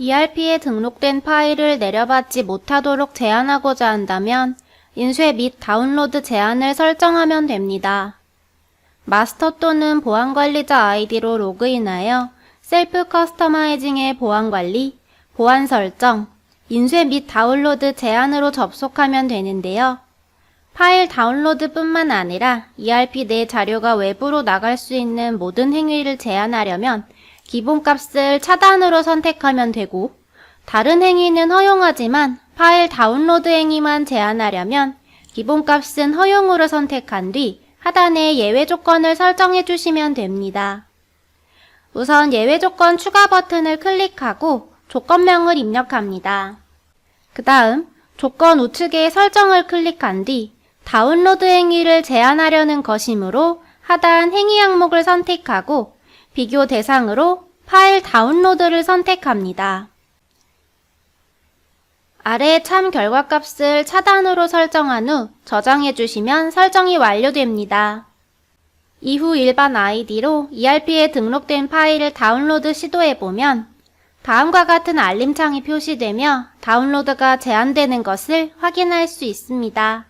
ERP에 등록된 파일을 내려받지 못하도록 제한하고자 한다면 인쇄 및 다운로드 제한을 설정하면 됩니다. 마스터 또는 보안관리자 아이디로 로그인하여 셀프 커스터마이징의 보안관리, 보안 설정, 인쇄 및 다운로드 제한으로 접속하면 되는데요. 파일 다운로드뿐만 아니라 ERP 내 자료가 외부로 나갈 수 있는 모든 행위를 제한하려면 기본값을 차단으로 선택하면 되고 다른 행위는 허용하지만 파일 다운로드 행위만 제한하려면 기본값은 허용으로 선택한 뒤 하단에 예외 조건을 설정해 주시면 됩니다. 우선 예외 조건 추가 버튼을 클릭하고 조건명을 입력합니다. 그 다음 조건 우측에 설정을 클릭한 뒤 다운로드 행위를 제한하려는 것이므로 하단 행위 항목을 선택하고 비교 대상으로 파일 다운로드를 선택합니다. 아래 참 결과값을 차단으로 설정한 후 저장해 주시면 설정이 완료됩니다. 이후 일반 아이디로 ERP에 등록된 파일을 다운로드 시도해 보면 다음과 같은 알림창이 표시되며 다운로드가 제한되는 것을 확인할 수 있습니다.